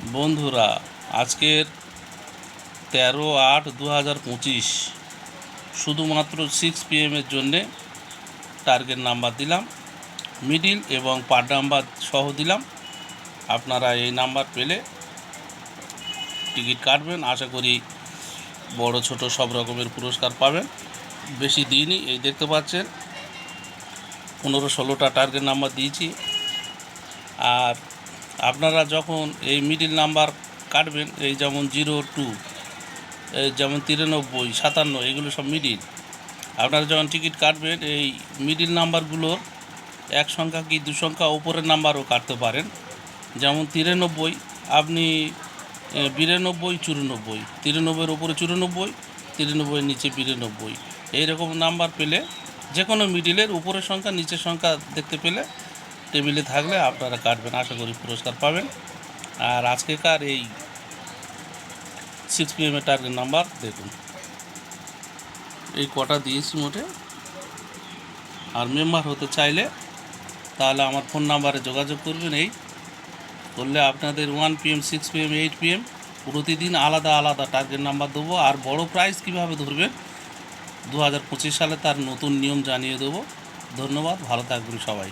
বন্ধুরা, আজকের তেরো আট দু হাজার পঁচিশ, শুধুমাত্র সিক্স পিএমের জন্যে টার্গেট নাম্বার দিলাম মিডিল এবং পার নাম্বার সহ দিলাম। আপনারা এই নাম্বার পেলে টিকিট কাটবেন, আশা করি বড় ছোট সব রকমের পুরস্কার পাবেন। বেশি দিনই এই দেখতে পাচ্ছেন, পনেরো ষোলোটা টার্গেট নাম্বার দিয়েছি। আর আপনারা যখন এই মিডিল নাম্বার কাটবেন, এই যেমন জিরো টু যেমন তিরানব্বই, সাতান্ন, এগুলো সব মিডিল আপনারা যখন টিকিট কাটবেন, এই মিডিল নাম্বারগুলোর এক সংখ্যা কি দু সংখ্যা ওপরের নাম্বারও কাটতে পারেন। যেমন তিরানব্বই, আপনি বিরানব্বই, চুরানব্বই, তিরানব্বইয়ের ওপরে চুরানব্বই, তিরানব্বইয়ের নিচে বিরানব্বই। এইরকম নাম্বার পেলে যে কোনো মিডিলের উপরের সংখ্যা, নিচের সংখ্যা দেখতে পেলে টেবিলে থাকলে আপনারা কাটবেন, আশা করি পুরস্কার পাবেন। আর আজকেকার এই সিক্স পিএমের টার্গেট নাম্বার দেখুন। এই কটা দিয়েছি মোটে। আর মেম্বার হতে চাইলে তাহলে আমার ফোন নাম্বারে যোগাযোগ করবেন এই। করলে আপনাদের one PM six PM eight PM প্রতিদিন আলাদা আলাদা টার্গেট নাম্বার দেবো। আর বড় প্রাইজ কীভাবে ধরবেন? দু হাজার পঁচিশ সালে তার নতুন নিয়ম জানিয়ে দেবো। ধন্যবাদ, ভালো থাকবেন সবাই।